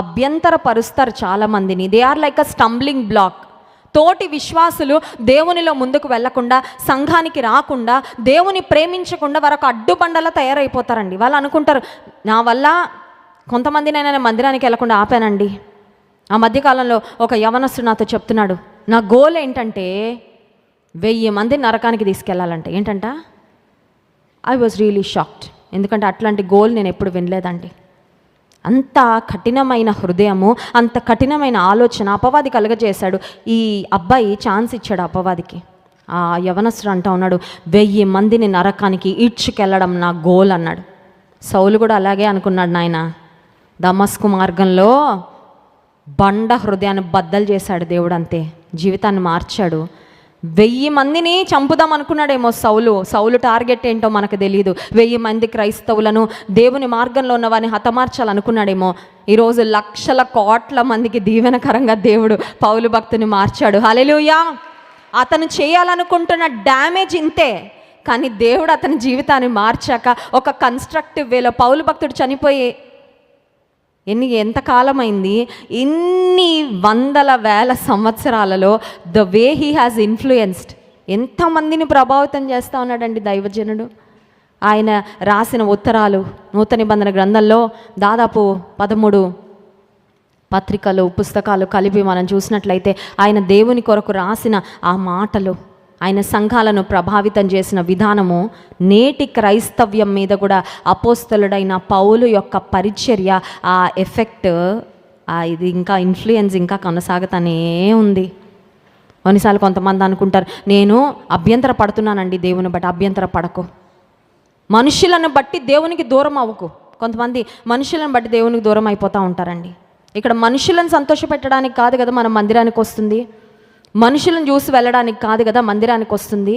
అభ్యంతర పరుస్తారు చాలామందిని. They are like a stumbling block తోటి విశ్వాసులు దేవునిలో ముందుకు వెళ్ళకుండా సంఘానికి రాకుండా దేవుని ప్రేమించకుండా వారొక అడ్డుబండలా తయారైపోతారండి. వాళ్ళు అనుకుంటారు నా వల్ల కొంతమందినైనా నేను మందిరానికి వెళ్ళకుండా ఆపానండి. ఆ మధ్యకాలంలో ఒక యవనస్తుడు నాతో చెప్తున్నాడు నా గోల్ ఏంటంటే వెయ్యి మంది నరకానికి తీసుకెళ్ళాలంటే ఏంటంట? ఐ వాజ్ రియలీ షాక్డ్ ఎందుకంటే అట్లాంటి గోల్ నేను ఎప్పుడు వినలేదండి. అంత కఠినమైన హృదయము అంత కఠినమైన ఆలోచన అపవాది కలగజేశాడు. ఈ అబ్బాయి ఛాన్స్ ఇచ్చాడు అపవాదికి. ఆ యవనస్తుడు అంటా ఉన్నాడు వెయ్యి మందిని నరకానికి ఈడ్చుకెళ్ళడం నా గోల్ అన్నాడు. సౌలు కూడా అలాగే అనుకున్నాడు నాయన. దమస్కు మార్గంలో బండ హృదయాన్ని బద్దలు చేశాడు దేవుడు అంతే జీవితాన్ని మార్చాడు. వెయ్యి మందిని చంపుదాం అనుకున్నాడేమో సౌలు. సౌలు టార్గెట్ ఏంటో మనకు తెలియదు వెయ్యి మంది క్రైస్తవులను దేవుని మార్గంలో ఉన్న వారిని హతమార్చాలనుకున్నాడేమో. ఈరోజు లక్షల కోట్ల మందికి దీవెనకరంగా దేవుడు పౌలు భక్తుని మార్చాడు. హలెలుయా అతను చేయాలనుకుంటున్న డ్యామేజ్ ఇంతే. కానీ దేవుడు అతని జీవితాన్ని మార్చాక ఒక కన్స్ట్రక్టివ్ వేలో పౌలు భక్తుడు చనిపోయి ఎన్ని ఎంతకాలమైంది ఇన్ని వందల వేల సంవత్సరాలలో the way he has influenced ఎంతమందిని ప్రభావితం చేస్తూ ఉన్నాడండి దైవజనుడు? ఆయన రాసిన ఉత్తరాలు నూతన నిబంధన గ్రంథంలో దాదాపు పదమూడు పత్రికలు పుస్తకాలు కలిపి మనం చూసినట్లయితే ఆయన దేవుని కొరకు రాసిన ఆ మాటలు ఆయన సంఘాలను ప్రభావితం చేసిన విధానము నేటి క్రైస్తవ్యం మీద కూడా అపోస్తలుడైన పౌలు యొక్క పరిచర్య ఆ ఎఫెక్ట్ ఆ ఇది ఇంకా ఇన్ఫ్లుయెన్స్ ఇంకా కొనసాగుతానే ఉంది. కొన్నిసార్లు కొంతమంది అనుకుంటారు నేను అభ్యంతర పడుతున్నానండి దేవుని బట్టి అభ్యంతర పడకు. మనుషులను బట్టి దేవునికి దూరం అవ్వకు. కొంతమంది మనుషులను బట్టి దేవునికి దూరం అయిపోతూ ఉంటారండి. ఇక్కడ మనుషులను సంతోషపెట్టడానికి కాదు కదా మన మందిరానికి వస్తుంది. మనుషులను చూసి వెళ్ళడానికి కాదు కదా మందిరానికి వస్తుంది.